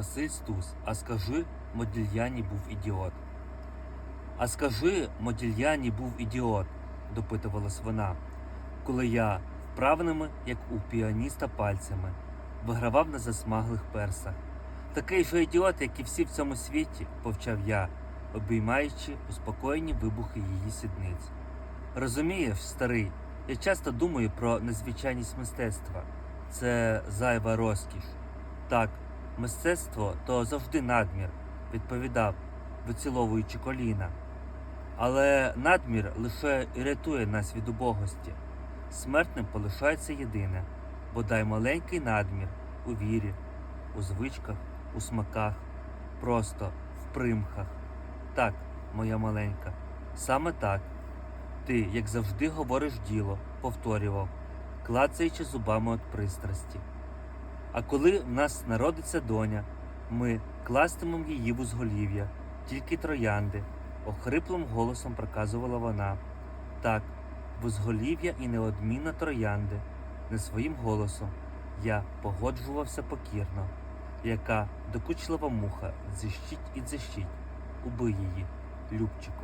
Василь Стус, а скажи, Модільяні був ідіот. А скажи, Модільяні був ідіот, допитувалась вона, коли я вправними, як у піаніста пальцями, вигравав на засмаглих персах. Такий же ідіот, як і всі в цьому світі, повчав я, обіймаючи успокоєні вибухи її сідниць. Розумієш, старий, я часто думаю про незвичайність мистецтва. Це зайва розкіш. Так, мистецтво то завжди надмір, відповідав, виціловуючи коліна. Але надмір лише і рятує нас від убогості. Смертним полишається єдине, бодай маленький надмір у вірі, у звичках, у смаках, просто в примхах. Так, моя маленька, саме так. Ти, як завжди, говориш діло, повторював, клацаючи зубами від пристрасті. А коли в нас народиться доня, ми кластимем її в узголів'я, тільки троянди, охриплим голосом проказувала вона. Так, в узголів'я і неодмінно троянди, не своїм голосом я погоджувався покірно, яка докучлива муха дзищить і дзищить, убий її, Любчику.